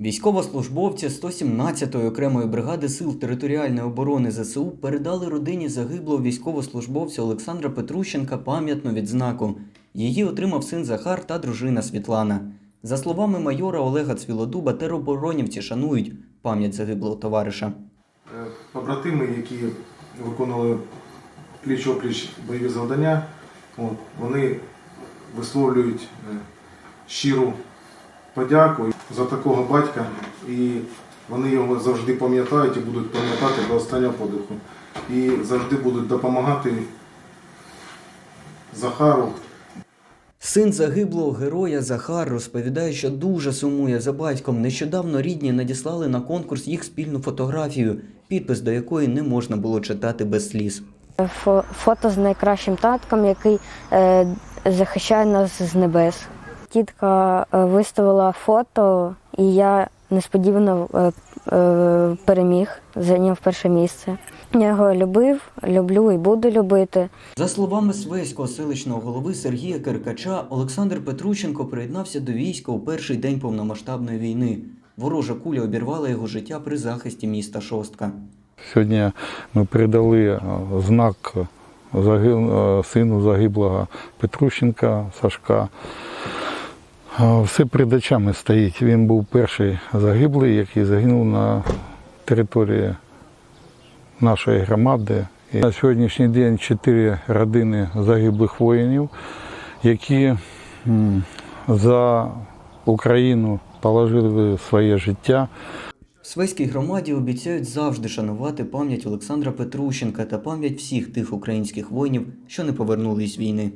Військовослужбовці 117-ї окремої бригади сил територіальної оборони ЗСУ передали родині загиблого військовослужбовця Олександра Петрущенка пам'ятну відзнаку. Її отримав син Захар та дружина Світлана. За словами майора Олега Цвілодуба, тероборонівці шанують пам'ять загиблого товариша. Е, побратими, які виконували пліч-опліч бойові завдання, вони висловлюють е, щиру подяку за такого батька, і вони його завжди пам'ятають і будуть пам'ятати до останнього подиху. І завжди будуть допомагати Захару, Син загиблого героя Захар розповідає, що дуже сумує за батьком. Нещодавно рідні надіслали на конкурс їх спільну фотографію, підпис до якої не можна було читати без сліз. Фо- Фото з найкращим татком, який е, захищає нас з небес. Тітка е, виставила фото, і я несподівано е, е, переміг, зайняв перше місце. Я його любив, люблю і буду любити. За словами свеського селищного голови Сергія Киркача, Олександр Петрученко приєднався до війська у перший день повномасштабної війни. Ворожа куля обірвала його життя при захисті міста Шостка. Сьогодні ми передали знак сину загиблого Петрущенка Сашка. Все перед очами стоїть. Він був перший загиблий, який загинув на території нашої громади. І на сьогоднішній день чотири родини загиблих воїнів, які за Україну положили своє життя. В Свеській громаді обіцяють завжди шанувати пам'ять Олександра Петрущенка та пам'ять всіх тих українських воїнів, що не повернулись з війни.